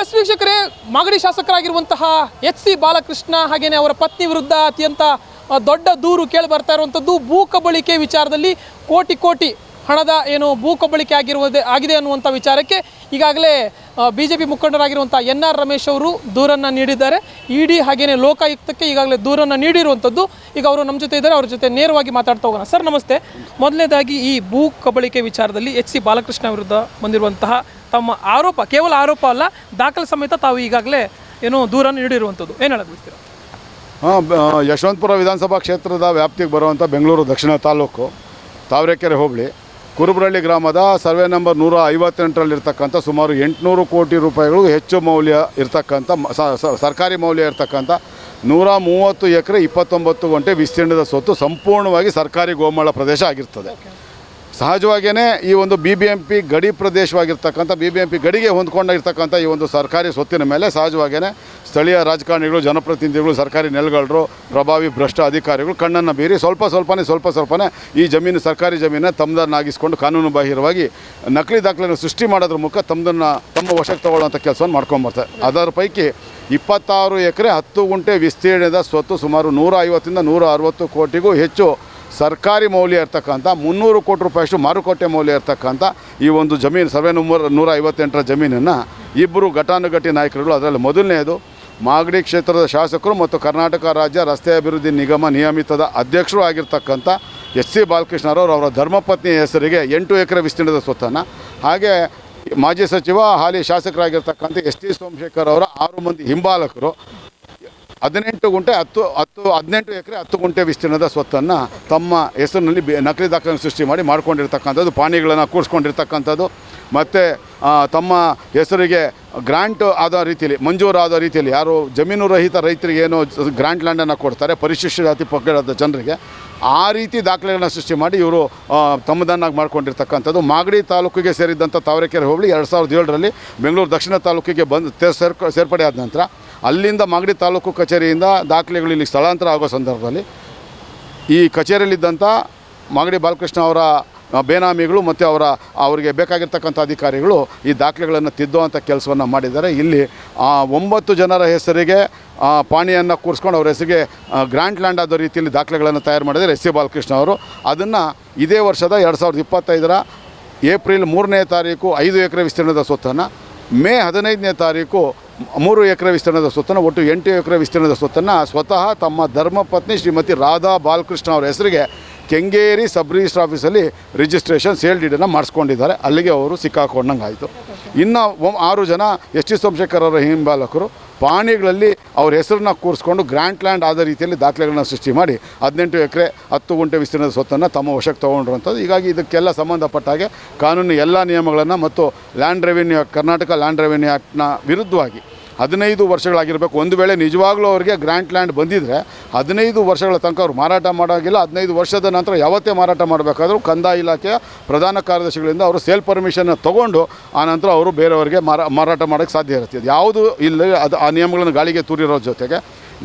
S ವೀಕ್ಷಕರೇ, ಮಾಗಡಿ ಶಾಸಕರಾಗಿರುವಂತಹ H C Balakrishna ಹಾಗೇನೆ ಅವರ ಪತ್ನಿ ವಿರುದ್ಧ ಅತ್ಯಂತ ದೊಡ್ಡ ದೂರು ಕೇಳಿ ಬರ್ತಾ ಇರುವಂಥದ್ದು. ಭೂ ಕಬಳಿಕೆ ವಿಚಾರದಲ್ಲಿ ಕೋಟಿ ಕೋಟಿ ಹಣದ ಏನು ಭೂ ಕಬಳಿಕೆ ಆಗಿರುವುದೇ, ಆಗಿದೆ ಅನ್ನುವಂಥ ವಿಚಾರಕ್ಕೆ ಈಗಾಗಲೇ ಬಿ ಜೆ ಪಿ ಮುಖಂಡರಾಗಿರುವಂಥ ಎನ್ ಆರ್ ರಮೇಶ್ ಅವರು ದೂರನ್ನು ನೀಡಿದ್ದಾರೆ. ಇಡಿ ಹಾಗೆಯೇ ಲೋಕಾಯುಕ್ತಕ್ಕೆ ಈಗಾಗಲೇ ದೂರನ್ನು ನೀಡಿರುವಂಥದ್ದು ಈಗ ಅವರು ನಮ್ಮ ಜೊತೆ ಇದ್ದಾರೆ. ಅವ್ರ ಜೊತೆ ನೇರವಾಗಿ ಮಾತಾಡ್ತಾ ಹೋಗೋಣ. ಸರ್, ನಮಸ್ತೆ. ಮೊದಲನೇದಾಗಿ ಈ ಭೂ ಕಬಳಿಕೆ ವಿಚಾರದಲ್ಲಿ ಎಚ್ ಸಿ ಬಾಲಕೃಷ್ಣ ವಿರುದ್ಧ ಬಂದಿರುವಂತಹ ತಮ್ಮ ಆರೋಪ, ಕೇವಲ ಆರೋಪ ಅಲ್ಲ, ದಾಖಲೆ ಸಮೇತ ತಾವು ಈಗಾಗಲೇ ಏನು ದೂರನ್ನು ನೀಡಿರುವಂಥದ್ದು. ಏನು ಹೇಳೋದು ಬಿಡ್ತೀರಾ? ಹಾಂ ಯಶವಂತಪುರ ವಿಧಾನಸಭಾ ಕ್ಷೇತ್ರದ ವ್ಯಾಪ್ತಿಗೆ ಬರುವಂಥ ಬೆಂಗಳೂರು ದಕ್ಷಿಣ ತಾಲೂಕು, ತಾವರೆಕೆರೆ ಹೋಬಳಿ. ಕುರುಬರಳ್ಳಿ ಗ್ರಾಮದ ಸರ್ವೆ ನಂಬರ್ ನೂರ ಐವತ್ತೆಂಟರಲ್ಲಿರ್ತಕ್ಕಂಥ ಸುಮಾರು ಎಂಟುನೂರು ಕೋಟಿ ರೂಪಾಯಿಗಳು ಹೆಚ್ಚು ಮೌಲ್ಯ ಇರ್ತಕ್ಕಂಥ ಸರ್ಕಾರಿ ಮೌಲ್ಯ ಇರ್ತಕ್ಕಂಥ ನೂರ ಮೂವತ್ತು ಎಕರೆ ಇಪ್ಪತ್ತೊಂಬತ್ತು ಗಂಟೆ ವಿಸ್ತೀರ್ಣದ ಸ್ವತ್ತು ಸಂಪೂರ್ಣವಾಗಿ ಸರ್ಕಾರಿ ಗೋಮಾಳ ಪ್ರದೇಶ ಆಗಿರ್ತದೆ. ಸಹಜವಾಗಿಯೇ ಈ ಒಂದು ಬಿ ಬಿ ಎಂ ಪಿ ಗಡಿ ಪ್ರದೇಶವಾಗಿರ್ತಕ್ಕಂಥ ಬಿ ಬಿ ಎಂ ಪಿ ಗಡಿಗೆ ಹೊಂದ್ಕೊಂಡಿರ್ತಕ್ಕಂಥ ಈ ಒಂದು ಸರ್ಕಾರಿ ಸ್ವತ್ತಿನ ಮೇಲೆ ಸಹಜವಾಗಿಯೇ ಸ್ಥಳೀಯ ರಾಜಕಾರಣಿಗಳು, ಜನಪ್ರತಿನಿಧಿಗಳು, ಸರ್ಕಾರಿ ನೆಲೆಗಳರು, ಪ್ರಭಾವಿ ಭ್ರಷ್ಟ ಅಧಿಕಾರಿಗಳು ಕಣ್ಣನ್ನು ಬೀರಿ ಸ್ವಲ್ಪ ಸ್ವಲ್ಪನೇ ಸ್ವಲ್ಪ ಸ್ವಲ್ಪನೇ ಈ ಜಮೀನು, ಸರ್ಕಾರಿ ಜಮೀನನ್ನು ತಮ್ಮದನ್ನಾಗಿಸ್ಕೊಂಡು ಕಾನೂನು ಬಾಹಿರವಾಗಿ ನಕಲಿ ದಾಖಲೆಯನ್ನು ಸೃಷ್ಟಿ ಮಾಡೋದ್ರ ಮೂಲಕ ತಮ್ಮದನ್ನು ತಮ್ಮ ವಶಕ್ಕೆ ತಗೊಳ್ಳುವಂಥ ಕೆಲಸವನ್ನು ಮಾಡ್ಕೊಂಬರ್ತಾರೆ ಅದರ ಪೈಕಿ ಇಪ್ಪತ್ತಾರು ಎಕರೆ ಹತ್ತು ಗುಂಟೆ ವಿಸ್ತೀರ್ಣದ ಸ್ವತ್ತು ಸುಮಾರು ನೂರ ಐವತ್ತಿಂದ ನೂರ ಅರವತ್ತು ಕೋಟಿಗೂ ಹೆಚ್ಚು ಸರ್ಕಾರಿ ಮೌಲ್ಯ ಇರ್ತಕ್ಕಂಥ, ಮುನ್ನೂರು ಕೋಟಿ ರೂಪಾಯಿಷ್ಟು ಮಾರುಕಟ್ಟೆ ಮೌಲ್ಯ ಇರ್ತಕ್ಕಂಥ ಈ ಒಂದು ಜಮೀನು, ಸರ್ವೆ ನಂಬರ್ ನೂರ ಐವತ್ತೆಂಟರ ಜಮೀನನ್ನು ಇಬ್ಬರು ಘಟಾನುಘಟಿ ನಾಯಕರುಗಳು ಅದರಲ್ಲಿ ಮೊದಲನೆಯದು ಮಾಗಡಿ ಕ್ಷೇತ್ರದ ಶಾಸಕರು ಮತ್ತು ಕರ್ನಾಟಕ ರಾಜ್ಯ ರಸ್ತೆ ಅಭಿವೃದ್ಧಿ ನಿಗಮ ನಿಯಮಿತದ ಅಧ್ಯಕ್ಷರು ಆಗಿರ್ತಕ್ಕಂಥ ಎಸ್ ಸಿ ಬಾಲಕೃಷ್ಣರವರು ಅವರ ಧರ್ಮಪತ್ನಿಯ ಹೆಸರಿಗೆ ಎಂಟು ಎಕರೆ ವಿಸ್ತೀರ್ಣದ ಸ್ವತ್ತನ್ನು. ಹಾಗೆ ಮಾಜಿ ಸಚಿವ, ಹಾಲಿ ಶಾಸಕರಾಗಿರ್ತಕ್ಕಂಥ ಎಸ್ ಟಿ ಸೋಮಶೇಖರ್ ಅವರ ಆರು ಮಂದಿ ಹಿಂಬಾಲಕರು. ಹದಿನೆಂಟು ಗುಂಟೆ ಹತ್ತು ಹತ್ತು, ಹದಿನೆಂಟು ಎಕರೆ ಹತ್ತು ಗುಂಟೆ ವಿಸ್ತೀರ್ಣದ ಸ್ವತ್ತನ್ನು ತಮ್ಮ ಹೆಸರಿನಲ್ಲಿ ನಕಲಿ ದಾಖಲೆ ಸೃಷ್ಟಿ ಮಾಡಿ ಮಾಡಿಕೊಂಡಿರ್ತಕ್ಕಂಥದ್ದು, ಪಾಣಿಗಳನ್ನು ಕೂರಿಸ್ಕೊಂಡಿರ್ತಕ್ಕಂಥದ್ದು. ಮತ್ತು ತಮ್ಮ ಹೆಸರಿಗೆ ಗ್ರ್ಯಾಂಟ್ ಆದ ರೀತಿಯಲ್ಲಿ ಮಂಜೂರಾದ ರೀತಿಯಲ್ಲಿ ಯಾರು ಜಮೀನು ರಹಿತ ರೈತರಿಗೆ ಏನು ಗ್ರಾಂಟ್ ಲ್ಯಾಂಡನ್ನು ಕೊಡ್ತಾರೆ, ಪರಿಶಿಷ್ಟ ಜಾತಿ ಪಕ್ಕದ ಜನರಿಗೆ, ಆ ರೀತಿ ದಾಖಲೆಗಳನ್ನ ಸೃಷ್ಟಿ ಮಾಡಿ ಇವರು ತಮ್ಮದನ್ನಾಗಿ ಮಾಡ್ಕೊಂಡಿರ್ತಕ್ಕಂಥದ್ದು. ಮಾಗಡಿ ತಾಲೂಕಿಗೆ ಸೇರಿದ್ದಂಥ ತಾವರೆಕೆರೆ ಹೋಬಳಿ ಎರಡು ಸಾವಿರದ ಏಳರಲ್ಲಿ ಬೆಂಗಳೂರು ದಕ್ಷಿಣ ತಾಲೂಕಿಗೆ ಬಂದು ಸೇರ್ಕ, ಸೇರ್ಪಡೆ ಆದ ನಂತರ, ಅಲ್ಲಿಂದ ಮಾಗಡಿ ತಾಲೂಕು ಕಚೇರಿಯಿಂದ ದಾಖಲೆಗಳು ಇಲ್ಲಿ ಸ್ಥಳಾಂತರ ಆಗೋ ಸಂದರ್ಭದಲ್ಲಿ, ಈ ಕಚೇರಿಯಲ್ಲಿದ್ದಂಥ ಮಾಗಡಿ ಬಾಲಕೃಷ್ಣ ಅವರ ಬೇನಾಮಿಗಳು ಮತ್ತು ಅವರ, ಅವರಿಗೆ ಬೇಕಾಗಿರ್ತಕ್ಕಂಥ ಅಧಿಕಾರಿಗಳು ಈ ದಾಖಲೆಗಳನ್ನು ತಿದ್ದುವಂಥ ಕೆಲಸವನ್ನು ಮಾಡಿದ್ದಾರೆ. ಇಲ್ಲಿ ಒಂಬತ್ತು ಜನರ ಹೆಸರಿಗೆ ಪಾಣಿಯನ್ನು ಕೂರಿಸ್ಕೊಂಡು ಅವ್ರ ಹೆಸರಿಗೆ ಗ್ರ್ಯಾಂಡ್ ಲ್ಯಾಂಡ್ ಆದ ರೀತಿಯಲ್ಲಿ ದಾಖಲೆಗಳನ್ನು ತಯಾರು ಮಾಡಿದರೆ ಎಸ್ ಸಿ ಬಾಲಕೃಷ್ಣ ಅವರು. ಅದನ್ನು ಇದೇ ವರ್ಷದ ಎರಡು ಸಾವಿರದ ಇಪ್ಪತ್ತೈದರ ಏಪ್ರಿಲ್ ಮೂರನೇ ತಾರೀಕು ಐದು ಎಕರೆ ವಿಸ್ತೀರ್ಣದ ಸ್ವತ್ತನ್ನು, ಮೇ ಹದಿನೈದನೇ ತಾರೀಕು ಮೂರು ಎಕರೆ ವಿಸ್ತೀರ್ಣದ ಸ್ವತ್ತನ್ನು, ಒಟ್ಟು ಎಂಟು ಎಕರೆ ವಿಸ್ತೀರ್ಣದ ಸ್ವತ್ತನ್ನು ಸ್ವತಃ ತಮ್ಮ ಧರ್ಮಪತ್ನಿ ಶ್ರೀಮತಿ ರಾಧಾ ಬಾಲಕೃಷ್ಣ ಅವರ ಹೆಸರಿಗೆ ಕೆಂಗೇರಿ ಸಬ್ ರಿಜಿಸ್ಟರ್ ಆಫೀಸಲ್ಲಿ ರಿಜಿಸ್ಟ್ರೇಷನ್ ಸೇಲ್ ಡೀಡನ್ನು ಮಾಡಿಸ್ಕೊಂಡಿದ್ದಾರೆ. ಅಲ್ಲಿಗೆ ಅವರು ಸಿಕ್ಕಾಕೊಂಡಂಗೆ ಆಯಿತು ಇನ್ನು ಆರು ಜನ ಎಸ್ ಟಿ ಸೋಮಶೇಖರ್ ಅವರ ಹಿಂಬಾಲಕರು ಪಾಣಿಗಳಲ್ಲಿ ಅವ್ರ ಹೆಸರನ್ನ ಕೂರಿಸ್ಕೊಂಡು ಗ್ರ್ಯಾಂಟ್ ಲ್ಯಾಂಡ್ ಆದ ರೀತಿಯಲ್ಲಿ ದಾಖಲೆಗಳನ್ನ ಸೃಷ್ಟಿ ಮಾಡಿ ಹದಿನೆಂಟು ಎಕರೆ ಹತ್ತು ಗುಂಟೆ ವಿಸ್ತೀರ್ಣದ ಸ್ವತ್ತನ್ನು ತಮ್ಮ ವಶಕ್ಕೆ ತೊಗೊಂಡಿರುವಂಥದ್ದು. ಹೀಗಾಗಿ ಇದಕ್ಕೆಲ್ಲ ಸಂಬಂಧಪಟ್ಟ ಹಾಗೆ ಕಾನೂನು ಎಲ್ಲ ನಿಯಮಗಳನ್ನು ಮತ್ತು land revenue Karnataka land revenue ಆ್ಯಕ್ಟ್ನ ವಿರುದ್ಧವಾಗಿ ಹದಿನೈದು ವರ್ಷಗಳಾಗಿರಬೇಕು. ಒಂದು ವೇಳೆ ನಿಜವಾಗ್ಲೂ ಅವರಿಗೆ ಗ್ರ್ಯಾಂಟ್ ಲ್ಯಾಂಡ್ ಬಂದಿದ್ದರೆ ಹದಿನೈದು ವರ್ಷಗಳ ತನಕ ಅವರು ಮಾರಾಟ ಮಾಡೋಂಗಿಲ್ಲ. ಹದಿನೈದು ವರ್ಷದ ನಂತರ ಯಾವತ್ತೇ ಮಾರಾಟ ಮಾಡಬೇಕಾದ್ರೂ ಕಂದಾಯ ಇಲಾಖೆಯ ಪ್ರಧಾನ ಕಾರ್ಯದರ್ಶಿಗಳಿಂದ ಅವರು ಸೇಲ್ ಪರ್ಮಿಷನ್ನ ತೊಗೊಂಡು ಆನಂತರ ಅವರು ಬೇರೆಯವರಿಗೆ ಮಾರಾ, ಮಾರಾಟ ಮಾಡೋಕ್ಕೆ ಸಾಧ್ಯ ಇರುತ್ತೆ. ಯಾವುದು ಇಲ್ಲ ಅದು ಆ ನಿಯಮಗಳನ್ನು ಗಾಳಿಗೆ ತೂರಿರೋ ಜೊತೆಗೆ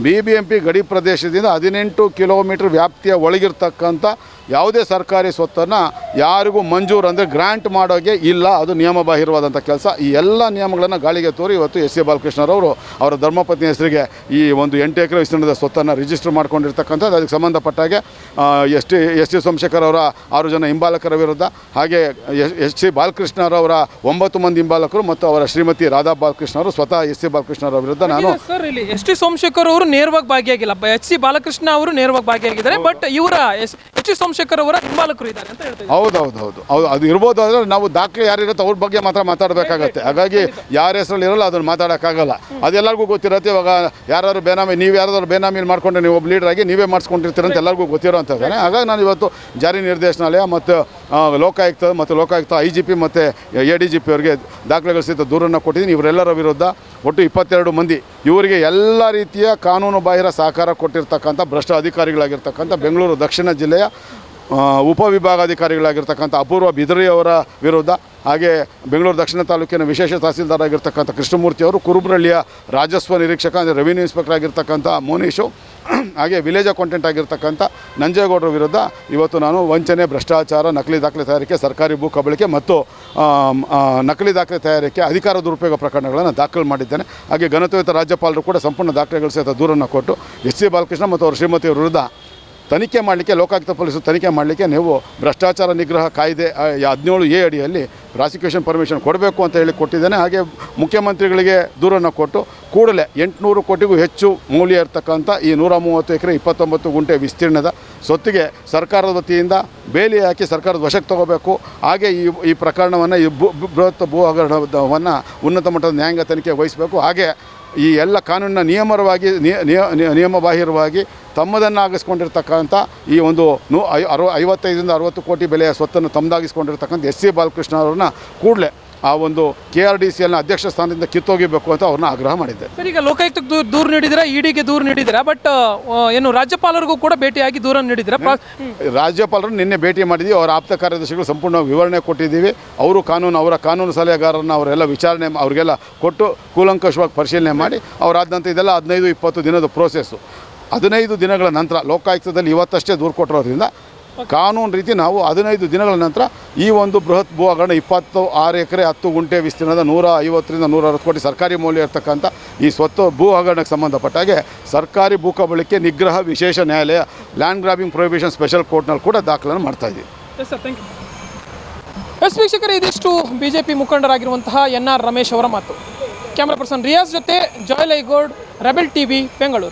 ಬಿ ಬಿ ಎಂ ಪಿ ಗಡಿ ಪ್ರದೇಶದಿಂದ ಹದಿನೆಂಟು ಕಿಲೋಮೀಟ್ರ್ ವ್ಯಾಪ್ತಿಯ ಒಳಗಿರ್ತಕ್ಕಂಥ ಯಾವುದೇ ಸರ್ಕಾರಿ ಸ್ವತ್ತನ್ನು ಯಾರಿಗೂ ಮಂಜೂರು ಅಂದರೆ ಗ್ರ್ಯಾಂಟ್ ಮಾಡೋಕ್ಕೆ ಇಲ್ಲ. ಅದು ನಿಯಮಬಾಹಿರವಾದಂಥ ಕೆಲಸ. ಈ ಎಲ್ಲ ನಿಯಮಗಳನ್ನು ಗಾಳಿಗೆ ತೋರಿ ಇವತ್ತು ಎಸ್ ಸಿ ಬಾಲಕೃಷ್ಣರವರು ಅವರ ಧರ್ಮಪತ್ನಿ ಹೆಸರಿಗೆ ಈ ಒಂದು ಎಂಟು ಎಕರೆ ವಿಸ್ತೀರ್ಣದ ಸ್ವತ್ತನ್ನು ರಿಜಿಸ್ಟರ್ ಮಾಡ್ಕೊಂಡಿರ್ತಕ್ಕಂಥದ್ದು. ಅದಕ್ಕೆ ಸಂಬಂಧಪಟ್ಟಾಗೆ S T S T Somashekhar ಅವರ ಆರು ಜನ ಹಿಂಬಾಲಕರ ವಿರುದ್ಧ ಹಾಗೆ ಎಸ್ ಸಿ ಬಾಲಕೃಷ್ಣರವರ ಒಂಬತ್ತು ಮಂದಿ ಹಿಂಬಾಲಕರು ಮತ್ತು ಅವರ ಶ್ರೀಮತಿ ರಾಧಾ ಬಾಲಕೃಷ್ಣರು ಸ್ವತಃ ಎಸ್ ಸಿ ಬಾಲಕೃಷ್ಣರ ವಿರುದ್ಧ ನಾನು ಸರ್ ಇಲ್ಲಿ ಎಸ್ ಟಿ ಸೋಮಶೇಖರ್ ಅವರು ನೇರವಾಗಿ ಭಾಗಿಯಾಗಿಲ್ಲ. ಎಚ್ ಸಿ ಬಾಲಕೃಷ್ಣ ಅವರು ನೇರವಾಗಿ ಭಾಗಿಯಾಗಿದ್ದಾರೆ. ಬಟ್ ಇವರ ಎಸ್ ಎಚ್ ಸಿ ಸೋಮಶೇಖರ್ ಅವರ ಹಿಂಬಾಲಕರು ಇದ್ದಾರೆ ಅಂತ ಹೇಳ್ತಾರೆ ಹೌದು ಹೌದು ಹೌದು, ಅದು ಇರ್ಬೋದು ಆದರೆ ನಾವು ದಾಖಲೆ ಯಾರಿರುತ್ತೆ ಅವ್ರ ಬಗ್ಗೆ ಮಾತ್ರ ಮಾತಾಡಬೇಕಾಗತ್ತೆ. ಹಾಗಾಗಿ ಯಾರ ಹೆಸರಲ್ಲಿ ಇರಲ್ಲ ಅದನ್ನು ಮಾತಾಡೋಕ್ಕಾಗಲ್ಲ. ಅದೆಲ್ಲರಿಗೂ ಗೊತ್ತಿರುತ್ತೆ, ಇವಾಗ ಯಾರಾದ್ರು ಬೇನಾಮಿ, ನೀವು ಯಾರಾದ್ರೂ ಬೇನಾಮಿ ಮಾಡ್ಕೊಂಡು ನೀವು ಒಬ್ಬ ಲೀಡರ್ ಆಗಿ ನೀವೇ ಮಾಡಿಸ್ಕೊಂಡಿರ್ತೀರ ಅಂತ ಎಲ್ಲರಿಗೂ ಗೊತ್ತಿರೋ ಅಂಥದ್ದಾನೆ ಹಾಗಾಗಿ ನಾನು ಇವತ್ತು ಜಾರಿ ನಿರ್ದೇಶನಾಲಯ ಮತ್ತು ಲೋಕಾಯುಕ್ತ ಮತ್ತು ಲೋಕಾಯುಕ್ತ ಐ ಜಿ ಪಿ ಮತ್ತು ಎ ಡಿ ಜಿ ಪಿ ಅವರಿಗೆ ದಾಖಲೆಗಳ ಸಹಿತ ದೂರನ್ನು ಕೊಟ್ಟಿದ್ದೀನಿ. ಇವರೆಲ್ಲರ ವಿರುದ್ಧ ಒಟ್ಟು ಇಪ್ಪತ್ತೆರಡು ಮಂದಿ ಇವರಿಗೆ ಎಲ್ಲ ರೀತಿಯ ಕಾನೂನು ಬಾಹಿರ ಸಹಕಾರ ಕೊಟ್ಟಿರ್ತಕ್ಕಂಥ ಭ್ರಷ್ಟ ಅಧಿಕಾರಿಗಳಾಗಿರ್ತಕ್ಕಂಥ ಬೆಂಗಳೂರು ದಕ್ಷಿಣ ಜಿಲ್ಲೆಯ ಉಪವಿಭಾಗಾಧಿಕಾರಿಗಳಾಗಿರ್ತಕ್ಕಂಥ ಅಪೂರ್ವ ಬಿದರಿಯವರ ವಿರುದ್ಧ ಹಾಗೆ ಬೆಂಗಳೂರು ದಕ್ಷಿಣ ತಾಲೂಕಿನ ವಿಶೇಷ ತಹಸೀಲ್ದಾರ್ ಆಗಿರ್ತಕ್ಕಂಥ ಕೃಷ್ಣಮೂರ್ತಿ ಅವರು ಕುರುಬರಳ್ಳಿಯ ರಾಜಸ್ವ ನಿರೀಕ್ಷಕ ಅಂದರೆ ರೆವಿನ್ಯೂ ಇನ್ಸ್ಪೆಕ್ಟರ್ ಆಗಿರ್ತಕ್ಕಂಥ ಮೋನೀಶು, ಹಾಗೆ ವಿಲೇಜ್ ಅಕೌಂಟೆಂಟ್ ಆಗಿರ್ತಕ್ಕಂಥ ನಂಜೇಗೌಡರ ವಿರುದ್ಧ ಇವತ್ತು ನಾನು ವಂಚನೆ, ಭ್ರಷ್ಟಾಚಾರ, ನಕಲಿ ದಾಖಲೆ ತಯಾರಿಕೆ, ಸರ್ಕಾರಿ ಭೂ ಕಬಳಿಕೆ ಮತ್ತು ನಕಲಿ ದಾಖಲೆ ತಯಾರಿಕೆ, ಅಧಿಕಾರ ದುರುಪಯೋಗ ಪ್ರಕರಣಗಳನ್ನು ದಾಖಲು ಮಾಡಿದ್ದೇನೆ. ಹಾಗೆ ಘನತ್ವಯುತ ರಾಜ್ಯಪಾಲರು ಕೂಡ ಸಂಪೂರ್ಣ ದಾಖಲೆಗಳು ಸಹಿತ ದೂರನ್ನು ಕೊಟ್ಟು ಎಸ್ ಸಿ ಬಾಲಕೃಷ್ಣ ಮತ್ತು ಅವರ ಶ್ರೀಮತಿಯವರ ವಿರುದ್ಧ ತನಿಖೆ ಮಾಡಲಿಕ್ಕೆ, ಲೋಕಾಯುಕ್ತ ಪೊಲೀಸರು ತನಿಖೆ ಮಾಡಲಿಕ್ಕೆ ನೀವು ಭ್ರಷ್ಟಾಚಾರ ನಿಗ್ರಹ ಕಾಯ್ದೆ ಹದಿನೇಳು ಎ ಅಡಿಯಲ್ಲಿ ಪ್ರಾಸಿಕ್ಯೂಷನ್ ಪರ್ಮಿಷನ್ ಕೊಡಬೇಕು ಅಂತ ಹೇಳಿ ಕೊಟ್ಟಿದ್ದೇನೆ. ಹಾಗೆ ಮುಖ್ಯಮಂತ್ರಿಗಳಿಗೆ ದೂರನ್ನು ಕೊಟ್ಟು ಕೂಡಲೇ ಎಂಟುನೂರು ಕೋಟಿಗೂ ಹೆಚ್ಚು ಮೌಲ್ಯ ಇರತಕ್ಕಂಥ ಈ ನೂರ ಮೂವತ್ತು ಎಕರೆ ಇಪ್ಪತ್ತೊಂಬತ್ತು ಗುಂಟೆ ವಿಸ್ತೀರ್ಣದ ಸೊತ್ತಿಗೆ ಸರ್ಕಾರದ ವತಿಯಿಂದ ಬೇಲಿ ಹಾಕಿ ಸರ್ಕಾರದ ವಶಕ್ಕೆ ತಗೋಬೇಕು. ಹಾಗೆ ಈ ಈ ಪ್ರಕರಣವನ್ನು, ಈ ಬೃಹತ್ ಭೂ ಹಗರಣವನ್ನು ಉನ್ನತ ಮಟ್ಟದ ನ್ಯಾಯಾಂಗ ತನಿಖೆ ವಹಿಸಬೇಕು. ಹಾಗೆ ಈ ಎಲ್ಲ ಕಾನೂನಿನ ನಿಯಮರವಾಗಿ, ನಿಯ- ನಿಯ- ನಿಯ- ನಿಯಮಬಾಹಿರವಾಗಿ ತಮ್ಮದನ್ನು ಆಗಿಸ್ಕೊಂಡಿರ್ತಕ್ಕಂಥ ಈ ಒಂದು ನೂ, ಐ, ಅರವ, ಐವತ್ತೈದರಿಂದ ಅರವತ್ತು ಕೋಟಿ ಬೆಲೆಯ ಸ್ವತ್ತನ್ನು ತಮ್ಮದಾಗಿಸ್ಕೊಂಡಿರ್ತಕ್ಕಂಥ ಎಸ್ ಸಿ ಬಾಲಕೃಷ್ಣ ಅವ್ರನ್ನ ಕೂಡಲೇ ಆ ಒಂದು ಕೆ ಆರ್ ಡಿ ಸಿ ಎಲ್ನ ಅಧ್ಯಕ್ಷ ಸ್ಥಾನದಿಂದ ಕಿತ್ತೋಗಿಬೇಕು ಅಂತ ಅವ್ರನ್ನ ಆಗ್ರಹ ಮಾಡಿದ್ದೆ. ಸರ್ ಈಗ ಲೋಕಾಯುಕ್ತಕ್ಕೆ ದೂರ ದೂರು ನೀಡಿದಿರಾ ಇಡಿಗೆ ದೂರು ನೀಡಿದಿರಾ ಬಟ್ ಏನು ರಾಜ್ಯಪಾಲರಿಗೂ ಕೂಡ ಭೇಟಿಯಾಗಿ ದೂರ ನೀಡಿದಿರಾ ರಾಜ್ಯಪಾಲರನ್ನು ರಾಜ್ಯಪಾಲರು ನಿನ್ನೆ ಭೇಟಿ ಮಾಡಿದ್ದೀವಿ ಅವರ ಆಪ್ತ ಕಾರ್ಯದರ್ಶಿಗಳು ಸಂಪೂರ್ಣ ವಿವರಣೆ ಕೊಟ್ಟಿದ್ದೀವಿ. ಅವರು ಕಾನೂನು ಅವರ ಕಾನೂನು ಸಲಹೆಗಾರರನ್ನ ಅವರೆಲ್ಲ ವಿಚಾರಣೆ ಅವರಿಗೆಲ್ಲ ಕೊಟ್ಟು ಕೂಲಂಕಷವಾಗಿ ಪರಿಶೀಲನೆ ಮಾಡಿ ಅವರಾದಂಥ ಇದೆಲ್ಲ ಹದಿನೈದು ಇಪ್ಪತ್ತು ದಿನದ ಪ್ರೋಸೆಸ್ಸು ಹದಿನೈದು ದಿನಗಳ ನಂತರ ಲೋಕಾಯುಕ್ತದಲ್ಲಿ ಇವತ್ತಷ್ಟೇ ದೂರು ಕೊಟ್ಟಿರೋದ್ರಿಂದ ಕಾನೂನು ರೀತಿ ನಾವು ಹದಿನೈದು ದಿನಗಳ ನಂತರ ಈ ಒಂದು ಬೃಹತ್ ಭೂ ಹಗರಣ ಇಪ್ಪತ್ತು ಆರು ಎಕರೆ ಹತ್ತು ಗುಂಟೆ ವಿಸ್ತೀರ್ಣದ ನೂರ ಐವತ್ತರಿಂದ ನೂರ ಅರವತ್ತು ಕೋಟಿ ಸರ್ಕಾರಿ ಮೌಲ್ಯ ಇರತಕ್ಕಂಥ ಈ ಸ್ವತ್ತು ಭೂ ಹಗರಣಕ್ಕೆ ಸಂಬಂಧಪಟ್ಟ ಹಾಗೆ ಸರ್ಕಾರಿ ಭೂ ಕಬಳಿಕೆ ನಿಗ್ರಹ ವಿಶೇಷ ನ್ಯಾಯಾಲಯ ಲ್ಯಾಂಡ್ ಗ್ರಾಬಿಂಗ್ ಪ್ರೊಹಿಬಿಷನ್ ಸ್ಪೆಷಲ್ ಕೋರ್ಟ್ನಲ್ಲಿ ಕೂಡ ದಾಖಲನ್ನು ಮಾಡ್ತಾ ಇದ್ದೀವಿ ಎಸ್ ವೀಕ್ಷಕರೇ, ಇದಿಷ್ಟು ಬಿ ಜೆ ಪಿ ಮುಖಂಡರಾಗಿರುವಂತಹ ಎನ್ ಆರ್ ರಮೇಶ್ ಅವರ ಮಾತು. ಕ್ಯಾಮ್ರಾ ಪರ್ಸನ್ ರಿಯಾಜ್ ಜೊತೆ ಜಾಯ್ ಲೈಗೌಡ್ ರೆಬೆಲ್ ಟಿವಿ ಬೆಂಗಳೂರು